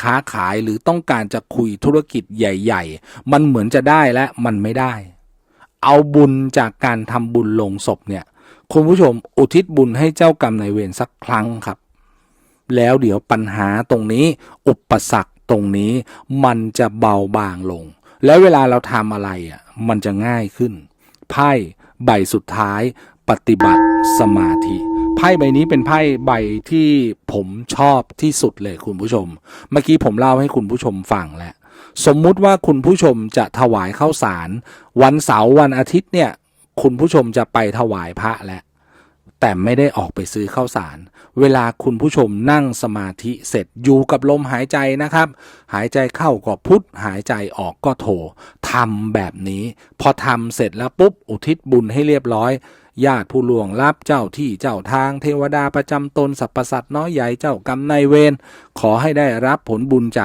ค้าขายหรือต้องการจะคุยธุรกิจใหญ่ ๆ มันเหมือนจะได้และมันไม่ได้ เอาบุญจากการทำบุญลงศพเนี่ย คุณผู้ชมอุทิศบุญให้เจ้ากรรมนายเวรสักครั้งครับ แล้วเดี๋ยวปัญหาตรงนี้ อุปสรรคตรงนี้ มันจะเบาบางลง แล้วเวลาเราทำอะไรอะมันจะง่ายขึ้น ไพ่ใบสุดท้าย ปฏิบัติสมาธิ ไพ่ใบนี้เป็นไพ่ใบที่ผมชอบที่สุดเลยคุณผู้ชม เมื่อกี้ผมเล่าให้คุณผู้ชมฟังแล้วสมมุติว่าคุณผู้ชมจะถวายข้าวสาร วันเสาร์วันอาทิตย์เนี่ย คุณผู้ชมจะไปถวายพระแล้วแต่ไม่ได้ออกไปซื้อข้าวสาร เวลาคุณผู้ชมนั่งสมาธิเสร็จอยู่กับลมหายใจนะครับ หายใจเข้าก็พุทหายใจออกก็โททำแบบนี้ พอทำเสร็จแล้วปุ๊บอุทิศบุญให้เรียบร้อย ญาติผู้ล่วงลับเจ้าที่เจ้าทางเทวดาประจำตนสรรพสัตว์น้อยใหญ่เจ้ากรรมนายเวรขอให้ได้รับผลบุญจาก